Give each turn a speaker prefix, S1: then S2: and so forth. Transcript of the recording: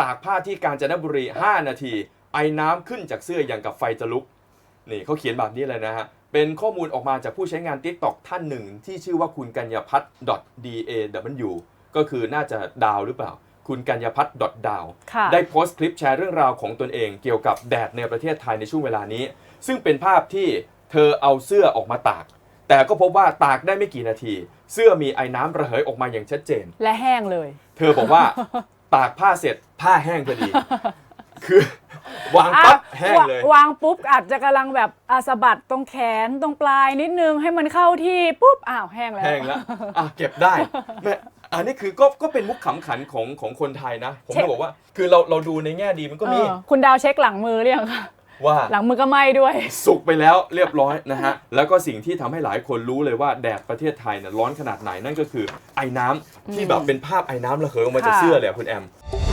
S1: ตากผ้าที่กาญจนบุรี 5 นาที ไอ้น้ำขึ้นจากเสื้ออย่างกับไฟจะลุก นี่เขาเขียนแบบนี้เลยนะฮะ เป็นข้อมูลออกมาจากผู้ใช้งาน TikTok ท่านหนึ่ง ที่ชื่อว่าคุณกัญญาพัฒน์ .daw ก็คือน่าจะดาวหรือเปล่า คุณกัญญาพัฒน์ .daw
S2: ค่ะ
S1: ได้โพสต์คลิปแชร์เรื่องราวของตนเองเกี่ยวกับแดดในประเทศไทยในช่วงเวลานี้ ซึ่งเป็นภาพที่เธอเอาเสื้อออกมาตาก แต่ก็พบว่าตากได้ไม่กี่นาที เสื้อมีไอ้น้ำระเหยออกมาอย่างชัดเจน
S2: และแห้งเลย
S1: เธอบอกว่า ตากผ้าเสร็จ ผ้าแห้งพอดี คือ วางปั๊บ
S2: อะ
S1: แห้งเลย
S2: ววางปุ๊บอาจจะกำลังแบบอาสะบัดตรงแขนตรงปลายนิดนึงให้มันเข้าที่ปุ๊บอ้าวแห้งแล้ว
S1: แห้งแล้วอะเก็บได้แม่อันนี้คือก็ก็เป็นมุกขำขันของของคนไทยนะ ผม
S2: เช็ค
S1: จะบอกว่า คือเราเราดูในแง่ดีมันก็มี
S2: เออคุณดาวเช็คหลังมือหรือยังคะ
S1: ว่า
S2: หลังมือก็ไหม้ด้วย
S1: สุกไปแล้วเรียบร้อยนะฮะ แล้วก็สิ่งที่ทำให้หลายคนรู้เลยว่าแดดประเทศไทยเนี่ยร้อนขนาดไหนนั่นก็คือไอ้น้ำที่แบบเป็นภาพไอ้น้ำระเหยออกมาจาก
S2: ค่ะ
S1: เสื้อเลยอะคุณแอม「